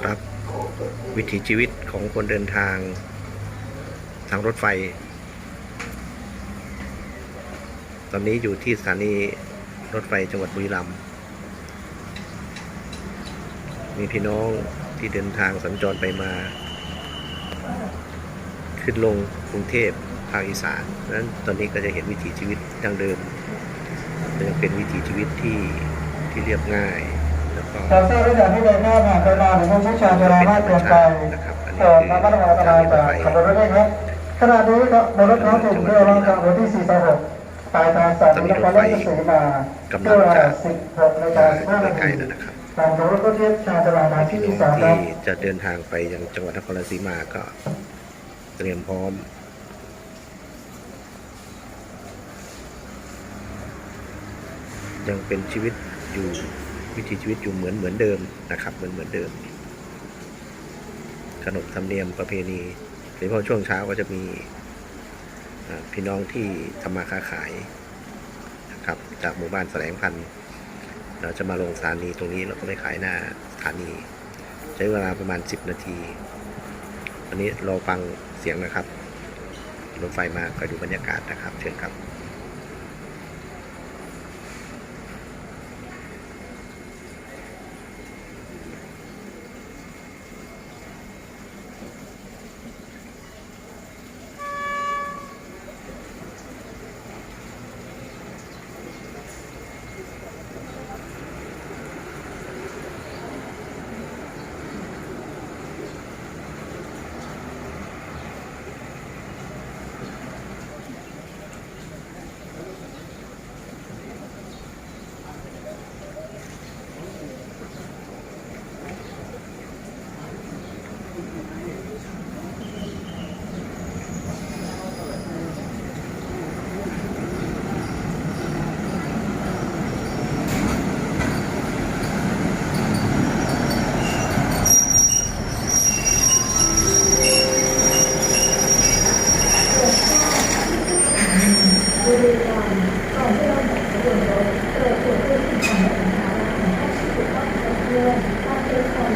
ครับ วิถีชีวิตของคนเดินทาง ทางรถไฟ ตอนนี้อยู่ที่สถานีรถไฟจังหวัดบุรีรัมย์มีพี่น้องที่เดินทางสัญจรไปมา ขึ้นลงกรุงเทพภาคอีสานนั้นตอนนี้ก็จะเห็นวิถีชีวิตดั้งเดิมยังเป็นวิถีชีวิตที่ที่เรียบง่าย แล้วก็เราทราบได้จากที่เดินหน้าผ่านไปมาหรือผู้ชายเวลามาเปลี่ยนไปโปรดระมัดระวังอันตรายจากขับรถด้วยครับขณะนี้บนรถท้องถิ่นเรือรางจากหัวที่46ปลายทางสายนครราชสีมาเมื่อเวลา16นาฬิกา15นาใกล้ที แล้วนะครับตามรถก็เทียบชาจราจรที่พี่น้องสามครัที่จะเดินทางไปยังจังหวัดนครราชสีมาก็เตรียมพร้อม ยังเป็นชีวิตอยู่วิถีชีวิตอยู่เหมือนเหมือนเดิมนะครับ เหมือนเหมือนเดิม ขนบธรรมเนียมประเพณีโดยเฉพาะช่วงเช้าก็จะมีพี่น้องที่ทำมาค้าขายนะครับ จากหมู่บ้านแสลงพันธ์ เราจะมาลงสถานีตรงนี้แล้วก็ไปขายหน้าสถานี ใช้เวลาประมาณ 10 นาทีวันนี้รอฟังเสียงนะครับรถไฟมาก็ดูบรรยากาศนะครับ เชิญครับ บุรีรัมก่อนที่รถแบบขบวนรถเกิดเหตุผู้ที่ทำแบบนี้ว่าของท่านชื่ว่าเพื่อนว่าเพื่อน